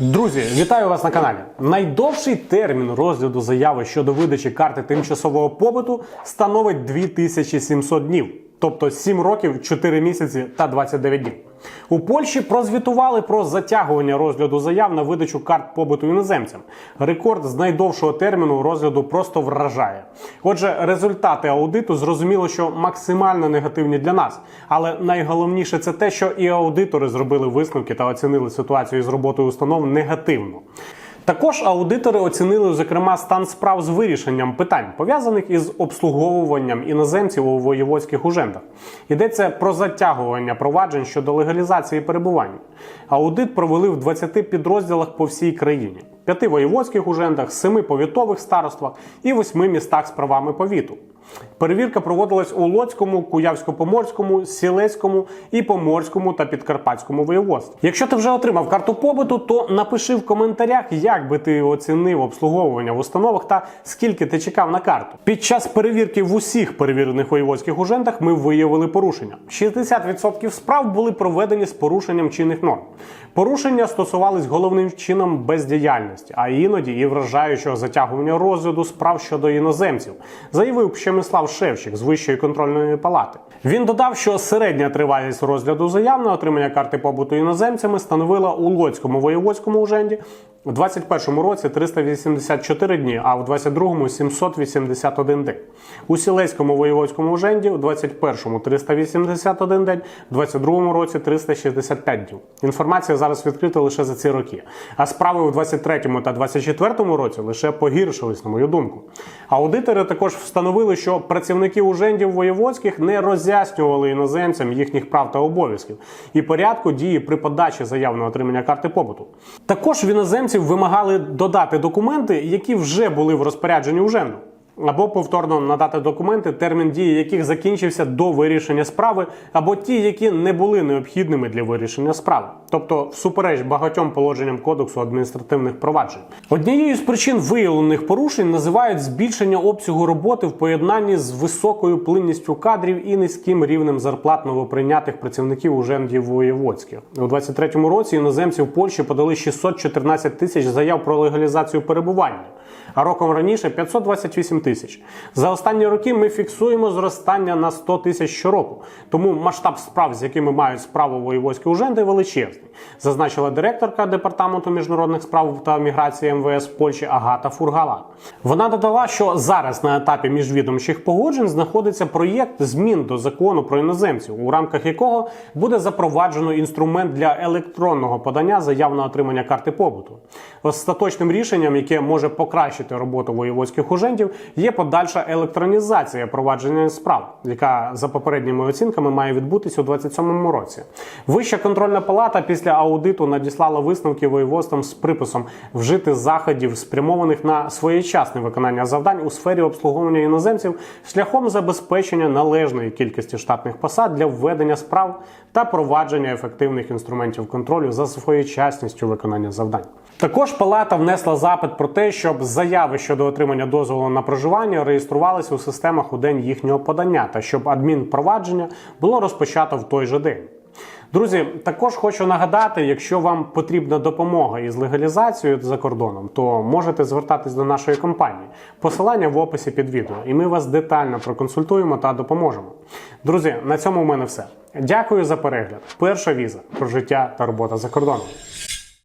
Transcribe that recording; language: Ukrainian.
Друзі, вітаю вас на каналі. Найдовший термін розгляду заяви щодо видачі карти тимчасового побуту становить 2700 днів, тобто 7 років, 4 місяці та 29 днів. У Польщі прозвітували про затягування розгляду заяв на видачу карт побуту іноземцям. Рекорд з найдовшого терміну розгляду просто вражає. Отже, результати аудиту зрозуміло, що максимально негативні для нас. Але найголовніше це те, що і аудитори зробили висновки та оцінили ситуацію з роботою установ негативно. Також аудитори оцінили, зокрема, стан справ з вирішенням питань, пов'язаних із обслуговуванням іноземців у воєводських ужендах. Йдеться про затягування проваджень щодо легалізації перебування. Аудит провели в 20 підрозділах по всій країні: п'яти воєводських ужендах, семи повітових староствах і восьми містах з правами повіту. Перевірка проводилась у Лоцькому, Куявсько-Поморському, Сілецькому і Поморському та Підкарпатському воєводстві. Якщо ти вже отримав карту побуту, то напиши в коментарях, як би ти оцінив обслуговування в установах та скільки ти чекав на карту. Під час перевірки в усіх перевірених воєводських ужендах ми виявили порушення. 60% справ були проведені з порушенням чинних норм. Порушення стосувались головним чином бездіяльності, а іноді і вражаючого затягування розгляду справ щодо іноземців, заявив Щемислав Шевчик з Вищої контрольної палати. Він додав, що середня тривалість розгляду заяв на отримання карти побуту іноземцями становила у Лоцькому воєводському уженді у 2021 році 384 дні, а в 2022 – 781 день. У Сілецькому воєводському уженді у 2021 – 381 день, у 2022 році 365 днів. Інформація зараз відкрита лише за ці роки. А справи у 2023 та 2024 році лише погіршились, на мою думку. Аудитори також встановили, що працівники ужендів воєводських не роз'яснювали іноземцям їхніх прав та обов'язків і порядку дії при подачі заяв на отримання карти побуту. Також в іноземців вимагали додати документи, які вже були в розпорядженні уженду. Або повторно надати документи, термін дії яких закінчився до вирішення справи, або ті, які не були необхідними для вирішення справи, тобто всупереч багатьом положенням кодексу адміністративних проваджень. Однією з причин виявлених порушень називають збільшення обсягу роботи в поєднанні з високою плинністю кадрів і низьким рівнем зарплат новоприйнятих працівників ужендів воєводських. У 23-му році іноземці в Польщі подали 614 тисяч заяв про легалізацію перебування а роком раніше 528 тисяч. За останні роки ми фіксуємо зростання на 100 тисяч щороку. Тому масштаб справ, з якими мають справу воєводські уженди, величезний, зазначила директорка департаменту міжнародних справ та міграції МВС Польщі Агата Фургала. Вона додала, що зараз на етапі міжвідомчих погоджень знаходиться проєкт змін до закону про іноземців, у рамках якого буде запроваджено інструмент для електронного подання заяв на отримання карти побуту. Остаточним рішенням, яке може покращити роботу воєводських ужендів, є подальша електронізація провадження справ, яка за попередніми оцінками має відбутися у 2027 році. Вища контрольна палата після аудиту надіслала висновки воєводствам з приписом вжити заходів, спрямованих на своєчасне виконання завдань у сфері обслуговування іноземців шляхом забезпечення належної кількості штатних посад для введення справ та провадження ефективних інструментів контролю за своєчасністю виконання завдань. Також палата внесла запит про те, щоб заяви щодо отримання дозволу на проживання реєструвалися у системах у день їхнього подання, та щоб адмінпровадження було розпочато в той же день. Друзі, також хочу нагадати, якщо вам потрібна допомога із легалізацією за кордоном, то можете звертатись до нашої компанії. Посилання в описі під відео, і ми вас детально проконсультуємо та допоможемо. Друзі, на цьому в мене все. Дякую за перегляд. Перша віза про життя та робота за кордоном.